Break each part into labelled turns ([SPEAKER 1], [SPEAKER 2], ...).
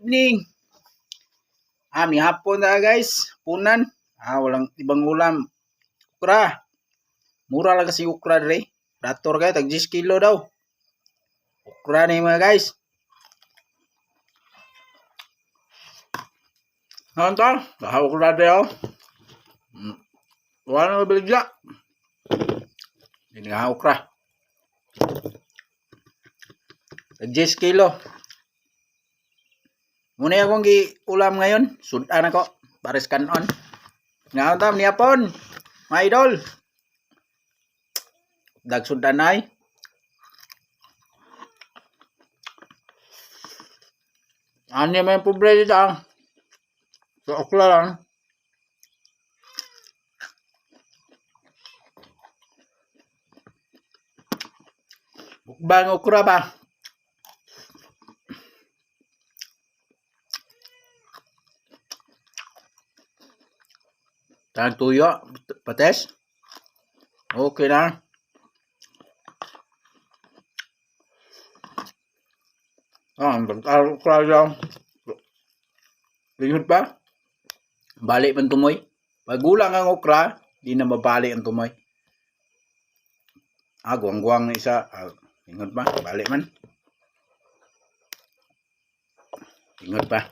[SPEAKER 1] evening. Ah, may hapon na guys. Punan. Ah, walang ibang ulam. Ukra. Mura lang kasi ukra dre. Rator kayo, tag 10 kilo daw. Ukra na mga guys. To? Baka ukra dre oh. Wala na mabiligya. Hindi nga ukra. Tag 10 kilo. Muna akong ulam ngayon. Sudan ako. Pares kanon. Nga tam niya pon. Mga idol. Dag sudan ay. Ano may pobre dito ang. Sa okla lang. Bukbang okra ba? Tang tuyo, pates. Okay na. Ah, lang. Lingod pa. Balik man tumoy. Pag gulang ang okra, di na mabalik ang tumoy. Ah, guwang-guwang na isa. Ah, lingod pa. Balik man. Lingod pa.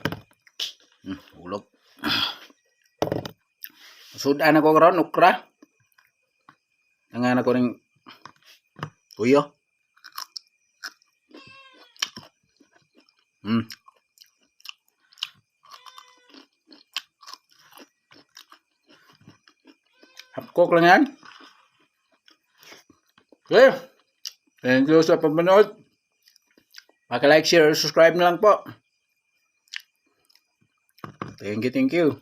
[SPEAKER 1] Hmm, ulog. Sudan ako karon okra. Nangan ako ring tuyo. Hmm. Hapkok lang yan. Okay. Thank you sa panonood. Maka-like, share, subscribe na lang po. Thank you, thank you.